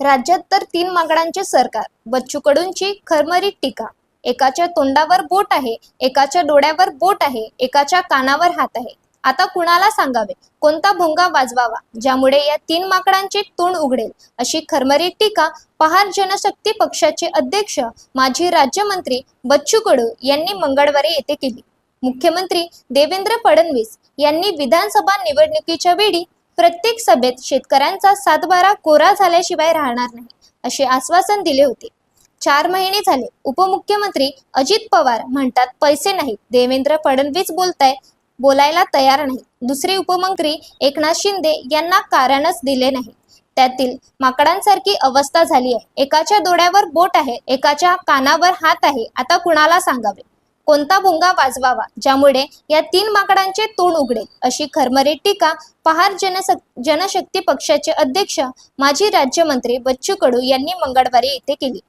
राज्यात तर तीन माकडांचे सरकार. बच्चू कडूंची खरमरीत टीका. एकाच्या तोंडावर बोट आहे एकाच्या डोळ्यावर बोट आहे एकाच्या कानावर हात आहे. आता कुणाला सांगावे? कोणता भोंगा वाजवावा? ज्यामुळे या तीन माकडांचे तोंड उघडेल. अशी खरमरीत टीका पहार जनशक्ती पक्षाचे अध्यक्ष माजी राज्यमंत्री बच्चू कडू यांनी मंगळवारी येथे केली. मुख्यमंत्री देवेंद्र फडणवीस यांनी विधानसभा निवडणुकीच्या वेळी प्रत्येक सभेत शेतकऱ्यांचा सातबारा कोरा झाल्याशिवाय राहणार नाही असे आश्वासन दिले होते. चार महिने झाले उपमुख्यमंत्री अजित पवार म्हणतात पैसे नाहीत देवेंद्र फडणवीस बोलताय बोलायला तयार नाही. दुसरे उपमंत्री एकनाथ शिंदे यांना कारणच दिले नाही. त्यातील माकडांसारखी अवस्था झाली आहे. एकाच्या डोळ्यावर बोट आहे एकाच्या कानावर हात आहे. आता कुणाला सांगावे? कोणता भोंगा वाजवावा? ज्यामुळे या तीन माकडांचे तोंड उघडेल. अशी खरमरीत टीका पहार जनस जनशक्ती पक्षाचे अध्यक्ष माजी राज्यमंत्री बच्चू कडू यांनी मंगळवारी येथे केली.